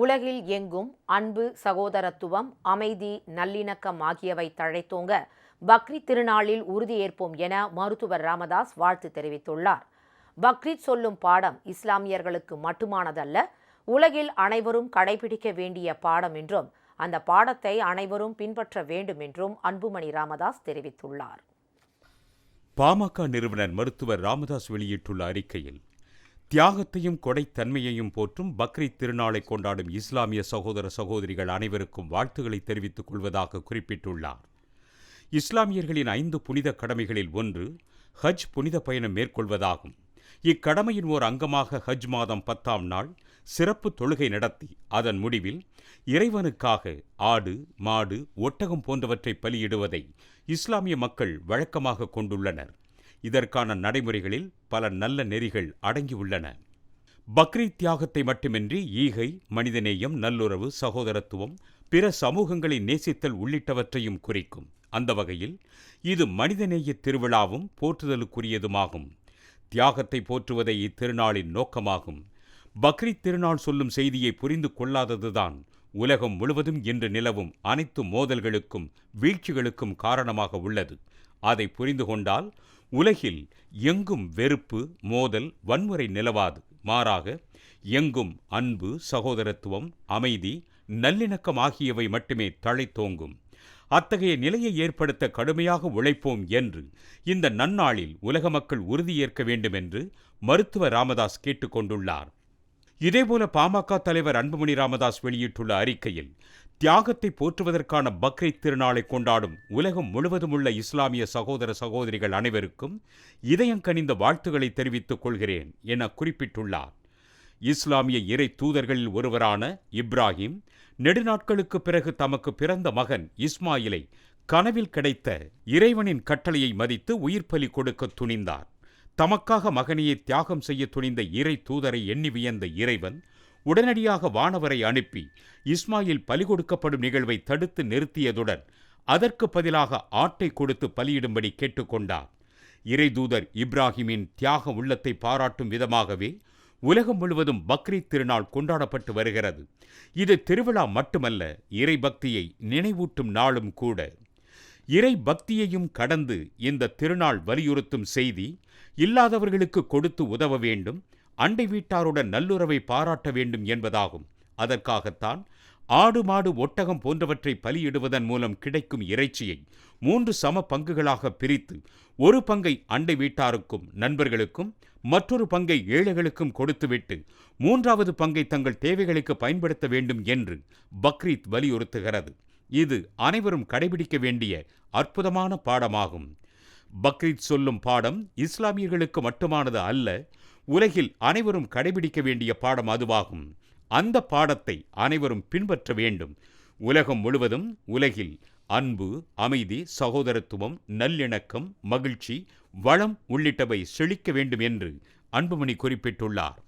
உலகில் எங்கும் அன்பு சகோதரத்துவம் அமைதி நல்லிணக்கம் ஆகியவை தழைத்தோங்க பக்ரீத் திருநாளில் உறுதியேற்போம் என மருத்துவர் ராமதாஸ் வாழ்த்து தெரிவித்துள்ளார். பக்ரீத் சொல்லும் பாடம் இஸ்லாமியர்களுக்கு மட்டுமானதல்ல உலகில் அனைவரும் கடைபிடிக்க வேண்டிய பாடம் என்றும் அந்த பாடத்தை அனைவரும் பின்பற்ற வேண்டும் என்றும் அன்புமணி ராமதாஸ் தெரிவித்துள்ளார். பாமக நிறுவனர் மருத்துவர் ராமதாஸ் வெளியிட்டுள்ள அறிக்கையில் தியாகத்தையும் கொடைத்தன்மையையும் போற்றும் பக்ரீத் திருநாளை கொண்டாடும் இஸ்லாமிய சகோதர சகோதரிகள் அனைவருக்கும் வாழ்த்துக்களை தெரிவித்துக் கொள்வதாக குறிப்பிட்டுள்ளார். இஸ்லாமியர்களின் ஐந்து புனித கடமைகளில் ஒன்று ஹஜ் புனித பயணம் மேற்கொள்வதாகும். இக்கடமையின் ஓர் அங்கமாக ஹஜ் மாதம் பத்தாம் நாள் சிறப்பு தொழுகை நடத்தி அதன் முடிவில் இறைவனுக்காக ஆடு மாடு ஒட்டகம் போன்றவற்றை பலியிடுவதை இஸ்லாமிய மக்கள் வழக்கமாக கொண்டுள்ளனர். இதற்கான நடைமுறைகளில் பல நல்ல நெறிகள் அடங்கியுள்ளன. பக்ரீத் தியாகத்தை மட்டுமின்றி ஈகை மனிதநேயம் நல்லுறவு சகோதரத்துவம் பிற சமூகங்களை நேசித்தல் உள்ளிட்டவற்றையும் குறிக்கும். அந்த வகையில் இது மனிதநேய திருவிழாவும் போற்றுதலுக்குரியதுமாகும். தியாகத்தை போற்றுவதே இத்திருநாளின் நோக்கமாகும். பக்ரீத் திருநாள் சொல்லும் செய்தியை புரிந்து கொள்ளாததுதான் உலகம் முழுவதும் இன்று நிலவும் அனைத்து மோதல்களுக்கும் வீழ்ச்சிகளுக்கும் காரணமாக உள்ளது. அதை புரிந்து கொண்டால் உலகில் எங்கும் வெறுப்பு மோதல் வன்முறை நிலவாது. மாறாக எங்கும் அன்பு சகோதரத்துவம் அமைதி நல்லிணக்கம் ஆகியவை மட்டுமே தழைத்தோங்கும். அத்தகைய நிலையை ஏற்படுத்த கடுமையாக உழைப்போம் என்று இந்த நன்னாளில் உலக மக்கள் உறுதியேற்க வேண்டும் என்று மருத்துவர் ராமதாஸ் கேட்டுக்கொண்டுள்ளார். இதேபோல பாமக தலைவர் அன்புமணி ராமதாஸ் வெளியிட்டுள்ள அறிக்கையில் தியாகத்தை போற்றுவதற்கான பக்ரீத் திருநாளை கொண்டாடும் உலகம் முழுவதும் உள்ள இஸ்லாமிய சகோதர சகோதரிகள் அனைவருக்கும் இதயங்கனிந்த வாழ்த்துக்களை தெரிவித்துக் கொள்கிறேன் என குறிப்பிட்டுள்ளார். இஸ்லாமிய இறை தூதர்களில் ஒருவரான இப்ராஹிம் நெடுநாட்களுக்கு பிறகு தமக்கு பிறந்த மகன் இஸ்மாயிலை கனவில் கிடைத்த இறைவனின் கட்டளையை மதித்து உயிர்ப்பலி கொடுக்க துணிந்தார். தமக்காக மகனையை தியாகம் செய்ய துணிந்த இறை தூதரை எண்ணி வியந்த இறைவன் உடனடியாக வானவரை அனுப்பி இஸ்மாயில் பலி கொடுக்கப்படும் நிகழ்வை தடுத்து நிறுத்தியதுடன் அதற்கு பதிலாக ஆட்டை கொடுத்து பலியிடும்படி கேட்டுக்கொண்டார் இறைதூதர் இப்ராஹிமின் தியாக உள்ளத்தை பாராட்டும் விதமாகவே உலகம் முழுவதும் பக்ரீத் திருநாள் கொண்டாடப்பட்டு வருகிறது. இது திருவிழா மட்டுமல்ல இறை பக்தியை நினைவூட்டும் நாளும் கூட. இறை பக்தியையும் கடந்து இந்த திருநாள் வலியுறுத்தும் செய்தி இல்லாதவர்களுக்கு கொடுத்து உதவ வேண்டும் அண்டை வீட்டாருடன் நல்லுறவை பாராட்ட வேண்டும் என்பதாகும். அதற்காகத்தான் ஆடு மாடு ஒட்டகம் போன்றவற்றை பலியிடுவதன் மூலம் கிடைக்கும் இறைச்சியை மூன்று சம பங்குகளாக பிரித்து ஒரு பங்கை அண்டை வீட்டாருக்கும் நண்பர்களுக்கும் மற்றொரு பங்கை ஏழைகளுக்கும் கொடுத்துவிட்டு மூன்றாவது பங்கை தங்கள் தேவைகளுக்கு பயன்படுத்த வேண்டும் என்று பக்ரீத் வலியுறுத்துகிறது. இது அனைவரும் கடைபிடிக்க வேண்டிய அற்புதமான பாடமாகும். பக்ரீத் சொல்லும் பாடம் இஸ்லாமியர்களுக்கு மட்டுமானது அல்ல உலகில் அனைவரும் கடைபிடிக்க வேண்டிய பாடம் அதுவாகும். அந்த பாடத்தை அனைவரும் பின்பற்ற வேண்டும். உலகம் முழுவதும் உலகில் அன்பு அமைதி சகோதரத்துவம் நல்லிணக்கம் மகிழ்ச்சி வளம் உள்ளிட்டவை செழிக்க வேண்டும் என்று அன்புமணி குறிப்பிட்டுள்ளார்.